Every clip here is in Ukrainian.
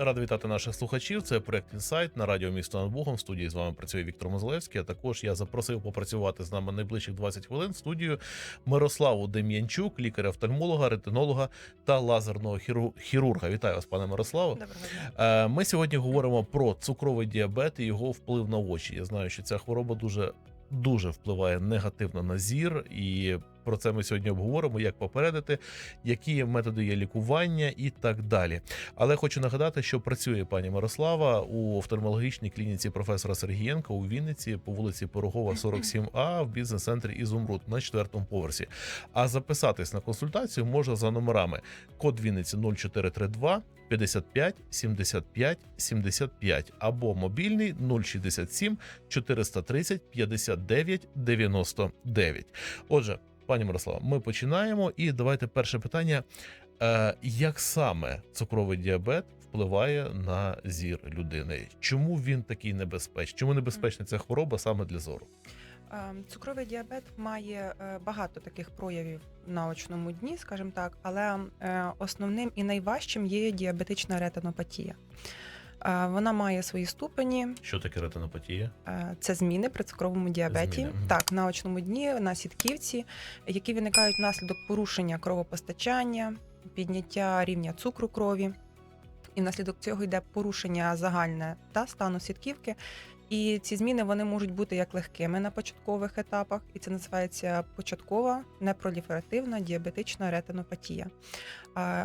Радий вітати наших слухачів. Це проект інсайт на радіо місто над Богом. В студії з вами працює Віктор Мозлевський. А також я запросив попрацювати з нами найближчих 20 хвилин в студію Мирославу Дем'янчук, лікаря-офтальмолога, ретинолога та лазерного хірурга. Вітаю вас, пане. Доброго дня. Е, Ми сьогодні говоримо про цукровий діабет і його вплив на очі. Я знаю, що ця хвороба дуже дуже впливає негативно на зір, і про це ми сьогодні обговоримо, як попередити, які методи є лікування і так далі. Але хочу нагадати, що працює пані Мирослава у офтальмологічній клініці професора Сергієнка у Вінниці по вулиці Порогова, 47А в бізнес-центрі Ізумруд на четвертому поверсі. А записатись на консультацію можна за номерами код Вінниці 0432 55 75 75 або мобільний 067 430 59 99. Отже, пані Мирослава, ми починаємо. І давайте перше питання: Е, як саме цукровий діабет впливає на зір людини? Чому він такий небезпечний? Чому небезпечна ця хвороба саме для зору? Е, Цукровий діабет має е, багато таких проявів на очному дні, скажімо так, але е, основним і найважчим є діабетична ретинопатія. Вона має свої ступені. Що таке ретинопатія? Це зміни при цукровому діабеті. Зміни. Так, на очному дні, на сітківці, які виникають внаслідок порушення кровопостачання, підняття рівня цукру крові. І внаслідок цього йде порушення загальне та стану сітківки. І ці зміни вони можуть бути як легкими на початкових етапах, і це називається початкова непроліферативна діабетична ретинопатія.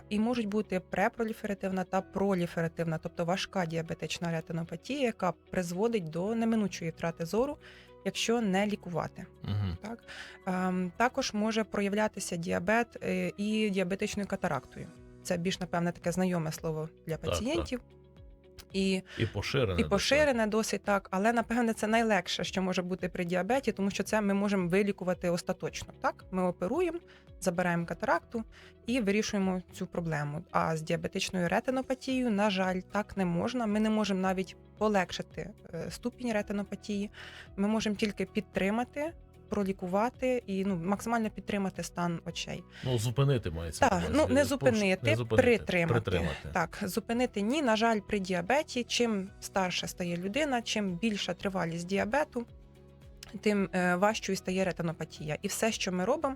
І можуть бути препроліферативна та проліферативна, тобто важка діабетична ретинопатія, яка призводить до неминучої втрати зору, якщо не лікувати. Угу. Так ем, також може проявлятися діабет е, і діабетичною катарактою. Це більш напевне таке знайоме слово для так. пацієнтів. І, І поширене. і поширене досить так, але напевне це найлегше, що може бути при діабеті, тому що це ми можемо вилікувати остаточно. Так, ми оперуємо, забираємо катаракту і вирішуємо цю проблему. А з діабетичною ретинопатією, на жаль, так не можна. Ми не можемо навіть полегшити е, ступінь ретинопатії. Ми можемо тільки підтримати. Пролікувати і ну максимально підтримати стан очей. Ну, зупинити мається. Так, ну не зупинити, не зупинити, притримати. притримати. Так, зупинити ні. На жаль, при діабеті, чим старша стає людина, чим більша тривалість діабету, тим е, важчою стає ретинопатія. І все, що ми робимо,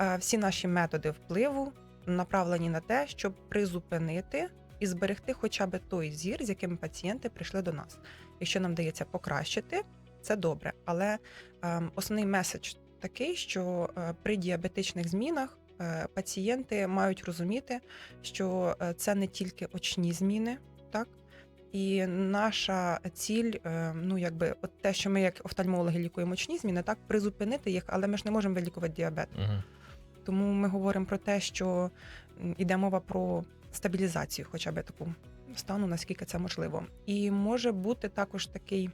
е, всі наші методи впливу направлені на те, щоб призупинити і зберегти хоча б той зір, з яким пацієнти прийшли до нас. Якщо нам вдається покращити, це добре. Але е, основний меседж такий, що е, при діабетичних змінах е, пацієнти мають розуміти, що е, це не тільки очні зміни, так. І наша ціль, ну якби, от те, що ми як офтальмологи лікуємо очні зміни, так призупинити їх, але ми ж не можемо вилікувати діабет. Угу. Тому ми говоримо про те, що м, іде мова про стабілізацію, хоча б таку стану, наскільки це можливо. І може бути також такий.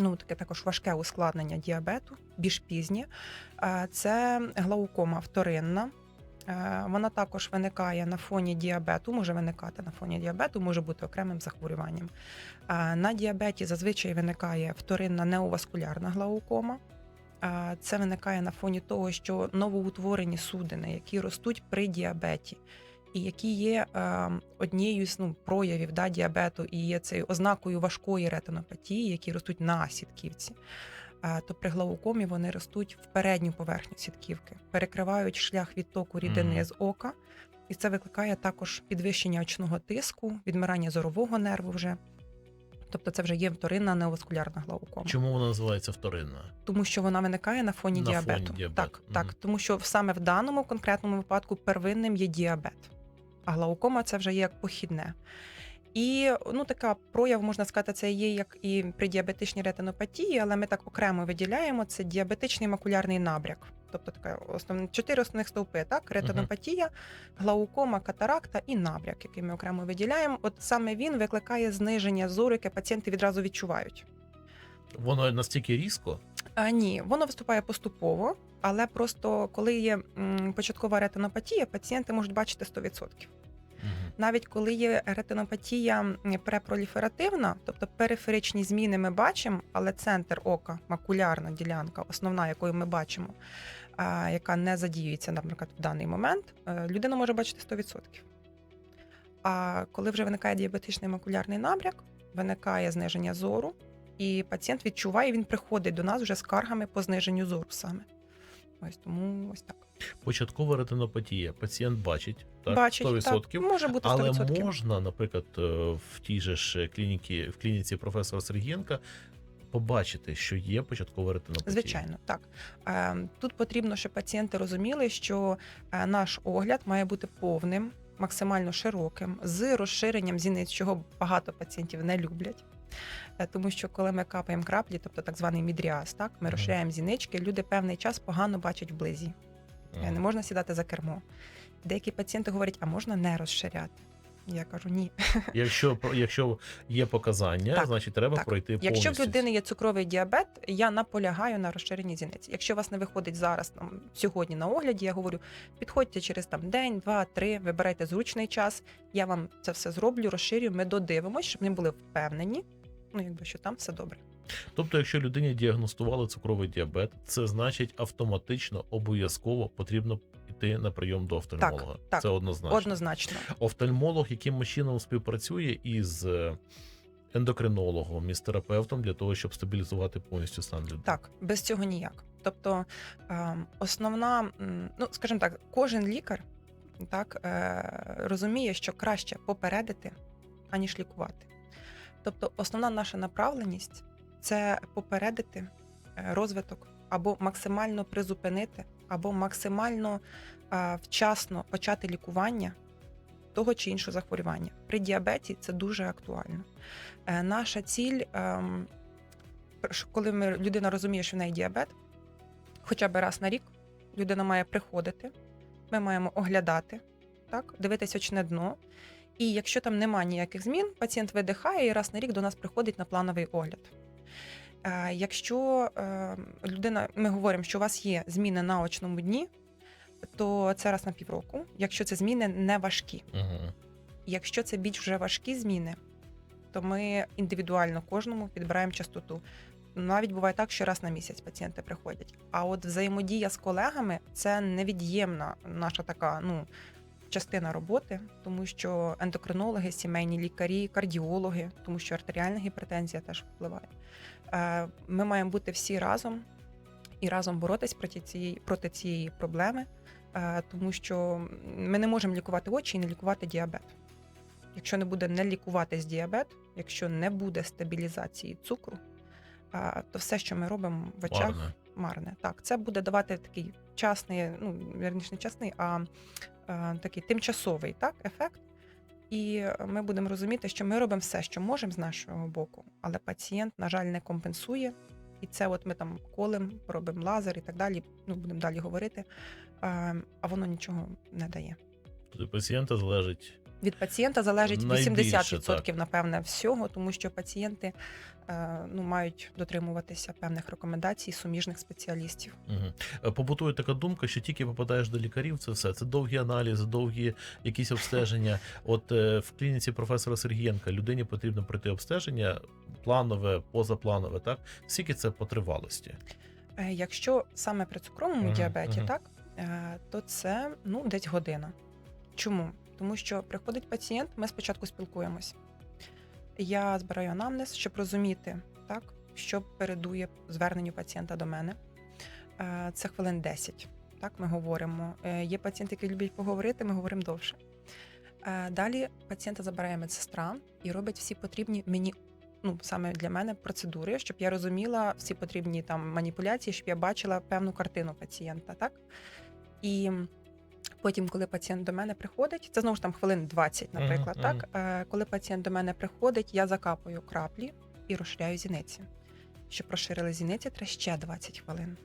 Ну, таке також важке ускладнення діабету, більш пізнє. Це глаукома вторинна. Вона також виникає на фоні діабету, може виникати на фоні діабету, може бути окремим захворюванням. На діабеті зазвичай виникає вторинна неоваскулярна глаукома. Це виникає на фоні того, що новоутворені судини, які ростуть при діабеті, і які є е, однією з ну, проявів да, діабету і є цією ознакою важкої ретинопатії, які ростуть на сітківці. Е, То при глаукомі вони ростуть в передню поверхню сітківки, перекривають шлях відтоку рідини Мгм. з ока, і це викликає також підвищення очного тиску, відмирання зорового нерву вже. Тобто це вже є вторинна неоваскулярна глаукома Чому вона називається вторинна? тому що вона виникає на фоні На фоні діабету. діабету, Так, мгм. так, тому що саме в даному конкретному випадку первинним є діабет, а глаукома це вже є як похідне. І ну така прояв, можна сказати, це є як і при діабетичній ретинопатії, але ми так окремо виділяємо це діабетичний макулярний набряк. Тобто така основні чотири основних стовпи: так, ретинопатія, глаукома, катаракта і набряк, який ми окремо виділяємо. От саме він викликає зниження зору, яке пацієнти відразу відчувають. Воно настільки різко. А, ні, воно виступає поступово, але просто коли є м, початкова ретинопатія, пацієнти можуть бачити 100%. Угу. Навіть коли є ретинопатія препроліферативна, тобто периферичні зміни ми бачимо, але центр ока, макулярна ділянка, основна, якою ми бачимо, яка не задіюється, наприклад, в даний момент, е, людина може бачити 100%. А коли вже виникає діабетичний макулярний набряк, виникає зниження зору, і пацієнт відчуває, він приходить до нас вже з скаргами по зниженню зору саме. Ось тому ось так. Початкова ретинопатія. Пацієнт бачить так, Бачить, 100%. так, може бути 100%. Але можна, наприклад, е, в тій же ж клініці, в клініці професора Сергієнка побачити, що є початкова ретинопатія. Звичайно, так. Е, Тут потрібно, щоб пацієнти розуміли, що е, наш огляд має бути повним, максимально широким, з розширенням зіниць, чого багато пацієнтів не люблять. Е, Тому що коли ми капаємо краплі, тобто так званий мідріаз, так ми розширяємо зінички, люди певний час погано бачать вблизі. Е, Не можна сідати за кермо. Деякі пацієнти говорять, а можна не розширяти. Я кажу, ні. Якщо якщо є показання, Так, значить треба так. пройти Якщо в людини є цукровий діабет, я наполягаю на розширенні зіниць. Якщо у вас не виходить зараз там сьогодні на огляді, я говорю, підходьте через там день, два, три, вибирайте зручний час. Я вам це все зроблю, розширю. Ми додивимось, щоб вони були впевнені. Ну, якби що там все добре. Тобто, якщо людині діагностували цукровий діабет, це значить автоматично обов'язково потрібно йти на прийом до офтальмолога. так. Це однозначно. Однозначно. Офтальмолог, яким чином співпрацює із е, ендокринологом, із терапевтом для того, щоб стабілізувати повністю стан людини. Так, без цього ніяк. Тобто ем, основна, ну скажімо так, кожен лікар так е, розуміє, що краще попередити, аніж лікувати. Тобто, основна наша направленість це попередити е, розвиток або максимально призупинити, або максимально вчасно почати лікування того чи іншого захворювання. При діабеті це дуже актуально. Е, Наша ціль, ем, коли людина розуміє, що в неї діабет, хоча б раз на рік людина має приходити, ми маємо оглядати, так, дивитися очне дно. І якщо там нема ніяких змін, пацієнт видихає і раз на рік до нас приходить на плановий огляд. Е, Якщо е, людина, ми говоримо, що у вас є зміни на очному дні, то це раз на півроку, якщо це зміни не важкі. Угу. Якщо це більш вже важкі зміни, то ми індивідуально кожному підбираємо частоту. Навіть буває так, що раз на місяць пацієнти приходять. А от взаємодія з колегами це невід'ємна наша така ну, частина роботи, тому що ендокринологи, сімейні лікарі, кардіологи, тому що артеріальна гіпертензія теж впливає. Е, Ми маємо бути всі разом і разом боротись проти цієї, проти цієї проблеми, е, тому що ми не можемо лікувати очі і не лікувати діабет. Якщо не буде не лікуватись діабет, якщо не буде стабілізації цукру, то все, що ми робимо в очах, Марне. марне. Так, це буде давати такий часний, ну вірніше не часний, а такий тимчасовий так, ефект. І ми будемо розуміти, що ми робимо все, що можемо з нашого боку, але пацієнт, на жаль, не компенсує. І це от ми там колем, робимо лазер і так далі. Ну, будемо далі говорити, а, а воно нічого не дає. Тобто від пацієнта залежить Від пацієнта залежить Найбільше, 80% напевне всього, тому що пацієнти е, ну, мають дотримуватися певних рекомендацій суміжних спеціалістів. Угу. Побутує така думка, що тільки попадаєш до лікарів, це все. Це довгі аналізи, довгі якісь обстеження. От е, в клініці професора Сергієнка людині потрібно пройти обстеження планове, позапланове, так? Скільки це по тривалості? Е, Якщо саме при цукровому Мгм, діабеті, мгм. так, е, то це ну, десь година. Чому? Тому що приходить пацієнт, ми спочатку спілкуємось. Я збираю анамнез, щоб розуміти, так, що передує зверненню пацієнта до мене. Е, Це хвилин 10. Так, ми говоримо. Е, Є пацієнти, які люблять поговорити, ми говоримо довше. Е, Далі пацієнта забирає медсестра і робить всі потрібні мені, ну саме для мене, процедури, щоб я розуміла всі потрібні там маніпуляції, щоб я бачила певну картину пацієнта. Так? І потім, коли пацієнт до мене приходить, це знову ж там хвилин 20, наприклад. Мгм, так? Е, Коли пацієнт до мене приходить, я закапую краплі і розширяю зіниці. Щоб розширили зіниці, треба ще 20 хвилин.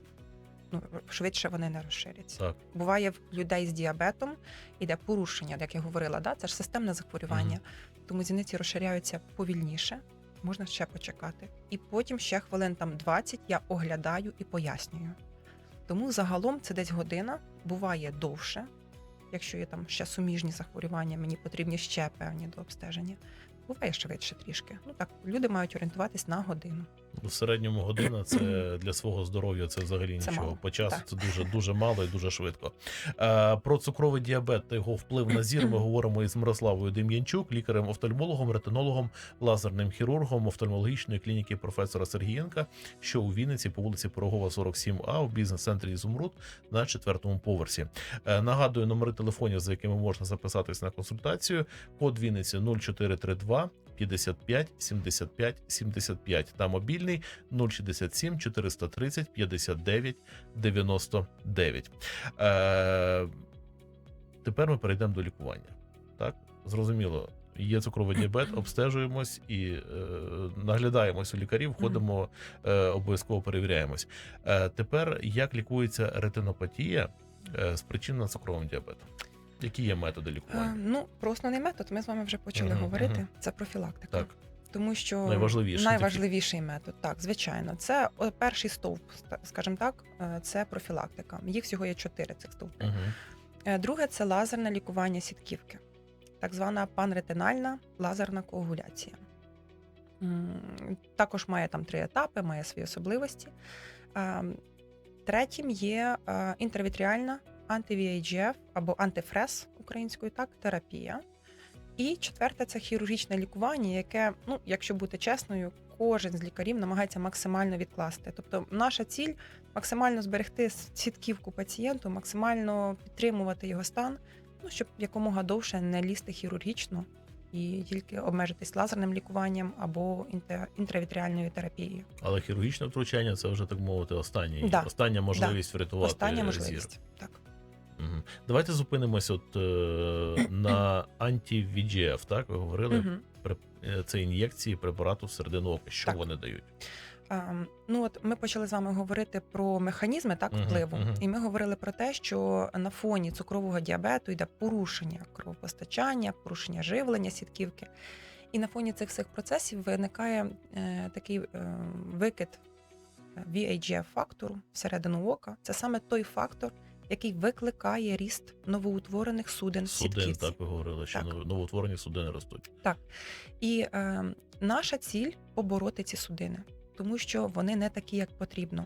Ну, швидше вони не розширяться. Так. Буває в людей з діабетом іде порушення, як я говорила, да? це ж системне захворювання. Тому зіниці розширяються повільніше, можна ще почекати. І потім ще хвилин там 20 я оглядаю і пояснюю. Тому загалом це десь година, буває довше. Якщо є там ще суміжні захворювання, мені потрібні ще певні до обстеження. Буває швидше трішки. Ну так, люди мають орієнтуватись на годину. В середньому година це для свого здоров'я це взагалі Це нічого. мало, По часу так. це дуже дуже мало і дуже швидко. Е, про цукровий діабет та його вплив на зір ми говоримо із Мирославою Дем'янчук, лікарем-офтальмологом, ретинологом, лазерним хірургом офтальмологічної клініки професора Сергієнка, що у Вінниці по вулиці Пирогова, 47А у бізнес-центрі Ізумруд на четвертому поверсі. Е, нагадую номери телефонів, за якими можна записатись на консультацію. Код Вінниці 0432 55 75 75 та мобільний 067 430 59 99. Е, тепер ми перейдемо до лікування. Так, зрозуміло. Є цукровий діабет, обстежуємось і е, наглядаємось у лікарів, ходимо, е, обов'язково перевіряємось. Е, тепер як лікується ретинопатія е, спричинена цукровим діабетом? Які є методи Е, лікування? Ну, про основний метод ми з вами вже почали Мгм, говорити. мгм. Це профілактика. Так, Тому що Найважливіший найважливіший метод, так, звичайно, це перший стовп, скажімо так, е, це профілактика. Їх всього є чотири цих стовпи. угу. Е, Друге це лазерне лікування сітківки, так звана панретинальна лазерна коагуляція. Також має там три етапи, має свої особливості. Е, Третім є е, анти-VEGF або антифрез українською так, терапія. І четверте це хірургічне лікування, яке, ну, якщо бути чесною, кожен з лікарів намагається максимально відкласти. Тобто, наша ціль максимально зберегти сітківку пацієнту, максимально підтримувати його стан, ну щоб якомога довше не лізти хірургічно і тільки обмежитись лазерним лікуванням або інтравітріальною терапією. Але хірургічне втручання це вже так мовити останній, Да, остання можливість врятувати Остання зір. можливість. Так. Угу. Давайте зупинимось от е, на анті-VGF, так ви говорили. Мгм. При- е, Це ін'єкції препарату всередину ока. Що Так. вони дають? Ну от ми почали з вами говорити про механізми так впливу, мгм. і ми говорили про те, що на фоні цукрового діабету йде порушення кровопостачання, порушення живлення сітківки. І на фоні цих всіх процесів виникає е, такий е, викид VAGF фактору всередину ока. Це саме той фактор, який викликає ріст новоутворених суден сітківці. так ви говорили, що Так. новоутворені судини ростуть. Так І е, наша ціль побороти ці судини, тому що вони не такі, як потрібно.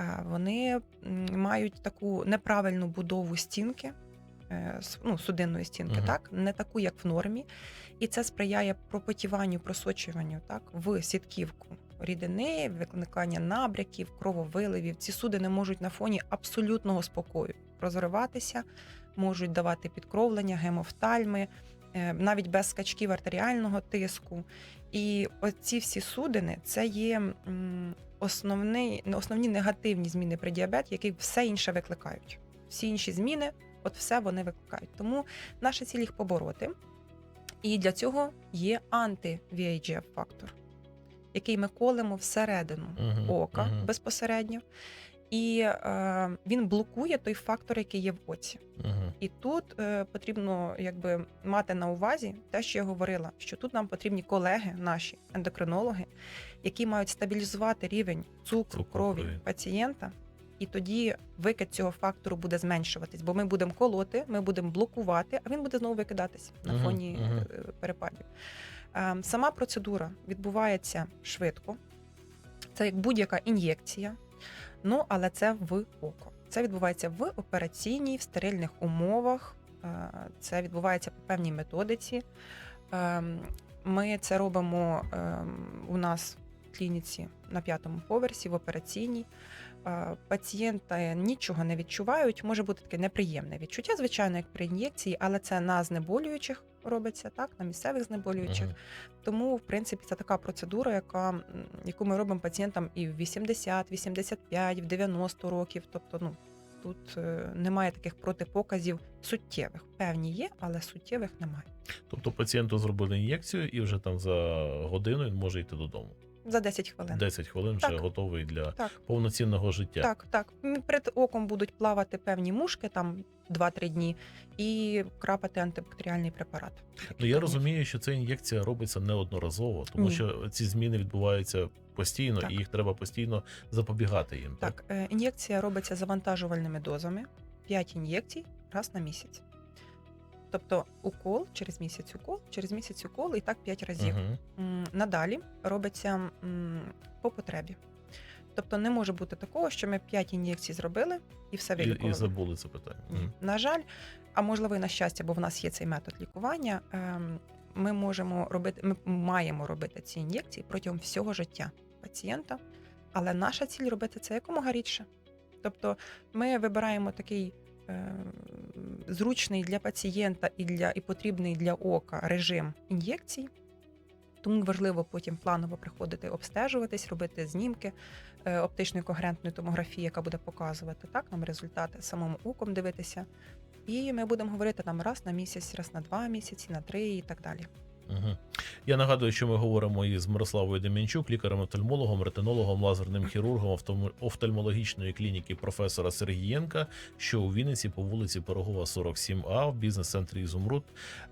Е, вони мають таку неправильну будову стінки, е, ну, судинної стінки, Мгм. так, не таку, як в нормі. І це сприяє пропотіванню, просочуванню так, в сітківку рідини, викликання набряків, крововиливів. Ці судини можуть на фоні абсолютного спокою розриватися, можуть давати підкровлення, гемофтальми, е, навіть без скачків артеріального тиску. І оці всі судини це є м, основний, основні негативні зміни при діабеті, які все інше викликають. Всі інші зміни, от все вони викликають. Тому наша ціль їх побороти. І для цього є анти-VAGF фактор, який ми колемо всередину Мгм, ока мгм, безпосередньо. І е, він блокує той фактор, який є в оці. мгм. І тут е, потрібно якби мати на увазі те, що я говорила, що тут нам потрібні колеги, наші ендокринологи, які мають стабілізувати рівень цукру, Цукру крові крові. пацієнта, і тоді викид цього фактору буде зменшуватись, бо ми будемо колоти, ми будемо блокувати, а він буде знову викидатись на фоні мгм. е, перепадів. Е, Сама процедура відбувається швидко. Це як будь-яка ін'єкція, ну але це в око. Це відбувається в операційній, в стерильних умовах. Е, Це відбувається по певній методиці. Ем, Ми це робимо ем, у нас в клініці на п'ятому поверсі в операційній. Е, Пацієнти нічого не відчувають. Може бути таке неприємне відчуття, звичайно, як при ін'єкції, але це на знеболюючих робиться, так, на місцевих знеболюючих. Мгм. Тому, в принципі, це така процедура, яка, яку ми робимо пацієнтам і в 80, 85, в 90 років. Тобто, ну тут е, немає таких протипоказів суттєвих. Певні є, але суттєвих немає. Тобто пацієнту зробили ін'єкцію, і вже там за годину він може йти додому. За 10 хвилин. 10 хвилин вже готовий для Так, повноцінного життя. так, так. Перед оком будуть плавати певні мушки там 2-3 дні і крапати антибактеріальний препарат. Ну я розумію, що ця ін'єкція робиться неодноразово, тому Ні. що ці зміни відбуваються постійно, Так. і їх треба постійно запобігати їм. Так, е, ін'єкція робиться завантажувальними дозами 5 ін'єкцій раз на місяць. Тобто укол через місяць укол, через місяць укол і так 5 разів. Угу. Надалі робиться по потребі. Тобто не може бути такого, що ми 5 ін'єкцій зробили і все І, вилікували. і забули це питання. Мгм. На жаль, а можливо, і на щастя, бо в нас є цей метод лікування. ем, Ми можемо робити, ми маємо робити ці ін'єкції протягом всього життя пацієнта, але наша ціль робити це якомога рідше. Тобто ми вибираємо такий зручний для пацієнта і для і потрібний для ока режим ін'єкцій. Тому важливо потім планово приходити обстежуватись, робити знімки е, оптичної когерентної томографії, яка буде показувати так нам результати самому оком дивитися. І ми будемо говорити там раз на місяць, раз на два місяці, на три і так далі. Угу. Я нагадую, що ми говоримо із Мирославою Дем'янчук, лікарем-офтальмологом, ретинологом, лазерним хірургом офтальмо- офтальмологічної клініки професора Сергієнка, що у Вінниці по вулиці Пирогова, 47А в бізнес-центрі Ізумруд.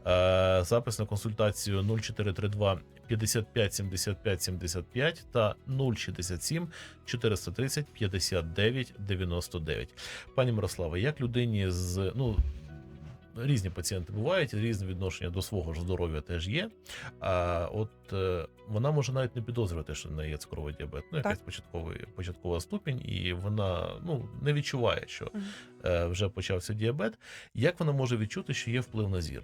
Е, запис на консультацію 0432 55 75 75 та 067 430 59 99. Пані Мирослава, як людині з ну. Різні пацієнти бувають, різне відношення до свого ж здоров'я теж є. А от е, вона може навіть не підозрювати, що в неї є цукровий діабет. Ну, якась початковий, початкова ступінь, і вона ну, не відчуває, що е, вже почався діабет. Як вона може відчути, що є вплив на зір?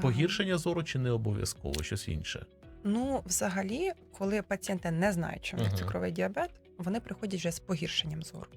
Погіршення зору чи не обов'язково щось інше? Ну, взагалі, коли пацієнти не знають, що в них цукровий діабет, вони приходять вже з погіршенням зору.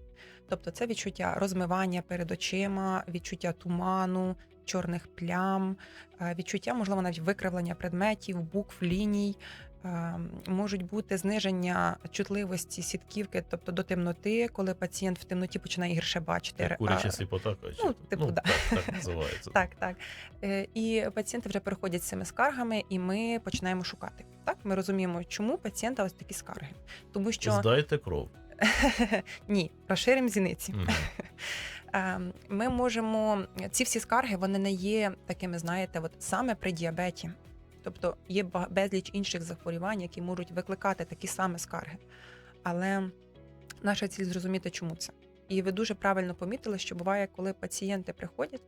Тобто це відчуття розмивання перед очима, відчуття туману, чорних плям, е, відчуття, можливо, навіть викривлення предметів, букв, ліній. Е, Можуть бути зниження чутливості сітківки, тобто до темноти, коли пацієнт в темноті починає гірше бачити. А, куряча сліпота, ну, типу, да. так, так називається. так, так. Е, І пацієнти вже приходять з цими скаргами, і ми починаємо шукати. Так, ми розуміємо, чому пацієнта ось такі скарги. Тому що Здайте кров. ні, розширимо зіниці. Мгм. Е, Ми можемо ці всі скарги, вони не є такими, знаєте, от саме при діабеті. Тобто є безліч інших захворювань, які можуть викликати такі самі скарги. Але наша ціль зрозуміти, чому це. І ви дуже правильно помітили, що буває, коли пацієнти приходять,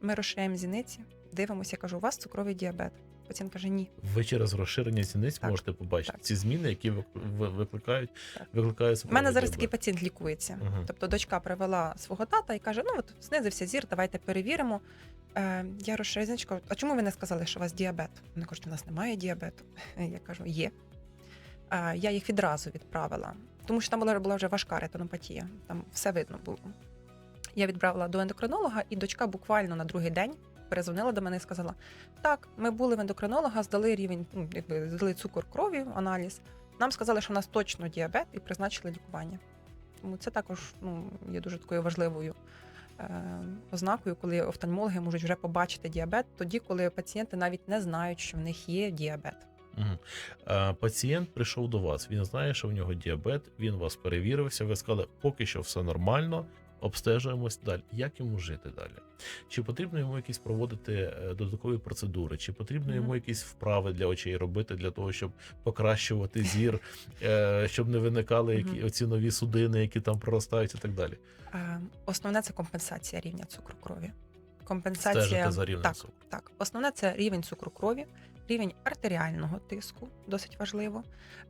ми розширяємо зіниці, дивимося, кажу, у вас цукровий діабет. Пацієнт каже, ні. Ви через розширення зіниць Так, можете побачити так. ці зміни, які ви- викликають, викликають У мене зараз такий пацієнт лікується. Мгм. Тобто дочка привела свого тата і каже: ну от знизився зір, давайте перевіримо. Е, я розширизничка, а чому ви не сказали, що у вас діабет? Вони кажуть, у нас немає діабету. Я кажу, є. Е, я їх відразу відправила, тому що там була, була вже важка ретинопатія, там все видно було. Я відправила до ендокринолога, і дочка буквально на другий день перезвонила до мене і сказала: Так, ми були в ендокринолога, здали рівень, ну, якби здали цукор крові, аналіз. Нам сказали, що у нас точно діабет, і призначили лікування. Тому це також ну, є дуже такою важливою е, ознакою, коли офтальмологи можуть вже побачити діабет, тоді, коли пацієнти навіть не знають, що в них є діабет. Мгм. А, Пацієнт прийшов до вас. Він знає, що в нього діабет. Він вас перевірився. Ви сказали, поки що все нормально. Обстежуємось далі. Як йому жити далі? Чи потрібно йому якісь проводити е, додаткові процедури? Чи потрібно йому якісь вправи для очей робити для того, щоб покращувати зір, е, щоб не виникали які оці нові судини, які там проростають, і так далі? Е, Основне це компенсація рівня цукру крові. Компенсація Стежити за рівнем так, цукру. так. Основне це рівень цукру крові, рівень артеріального тиску, досить важливо.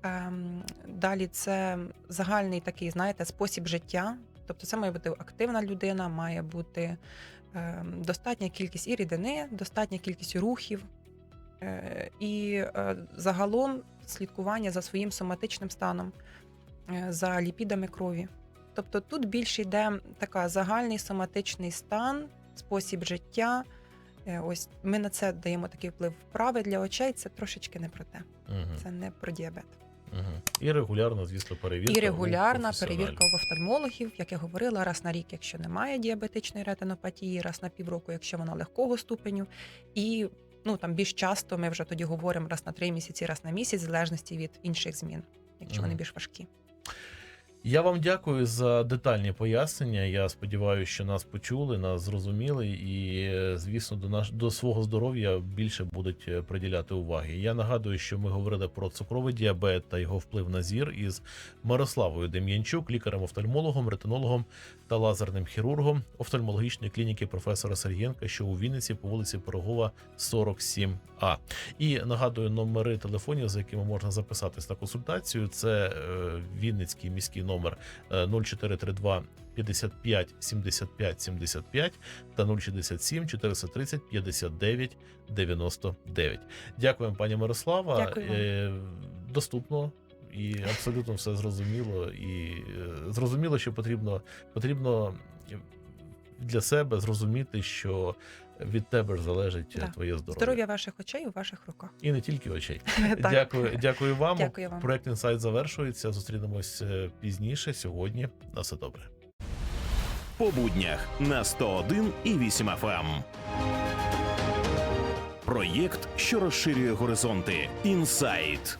Ем, Далі це загальний такий, знаєте, спосіб життя. Тобто, це має бути активна людина, має бути ем, достатня кількість і рідини, достатня кількість рухів. Е, І е, загалом слідкування за своїм соматичним станом, е, за ліпідами крові. Тобто тут більше йде така загальний соматичний стан, спосіб життя. Ось ми на це даємо такий вплив. Вправи для очей це трошечки не про те. Мгм. Це не про діабет. Мгм. І регулярно, звісно, перевірка. І регулярна у перевірка в офтальмологів, як я говорила, раз на рік, якщо немає діабетичної ретинопатії, раз на півроку, якщо вона легкого ступеню. І ну там більш часто ми вже тоді говоримо раз на три місяці, раз на місяць, в залежності від інших змін, якщо вони більш важкі. Я вам дякую за детальні пояснення. Я сподіваюся, що нас почули, нас зрозуміли, і звісно, до наш до свого здоров'я більше будуть е, приділяти уваги. Я нагадую, що ми говорили про цукровий діабет та його вплив на зір із Мирославою Дем'янчук, лікарем-офтальмологом, ретинологом та лазерним хірургом офтальмологічної клініки професора Сергієнка, що у Вінниці по вулиці Пирогова, 47А. І нагадую номери телефонів, за якими можна записатись на консультацію. Це е, Вінницький міський номер е, 0432 55 75 75 та 067 430 59 99. Дякуємо, пані Мирослава. Дякую. Е, Доступно. І абсолютно все зрозуміло. І е, зрозуміло, що потрібно, потрібно для себе зрозуміти, що від тебе ж залежить е, Да. твоє здоров'я. Здоров'я ваших очей у ваших руках. І не тільки очей. Дякую, дякую вам. Дякую вам. Проект інсайт завершується. Зустрінемось е, пізніше сьогодні. На все добре. по буднях на 101 і 8 FM. Проєкт, що розширює горизонти. Інсайт.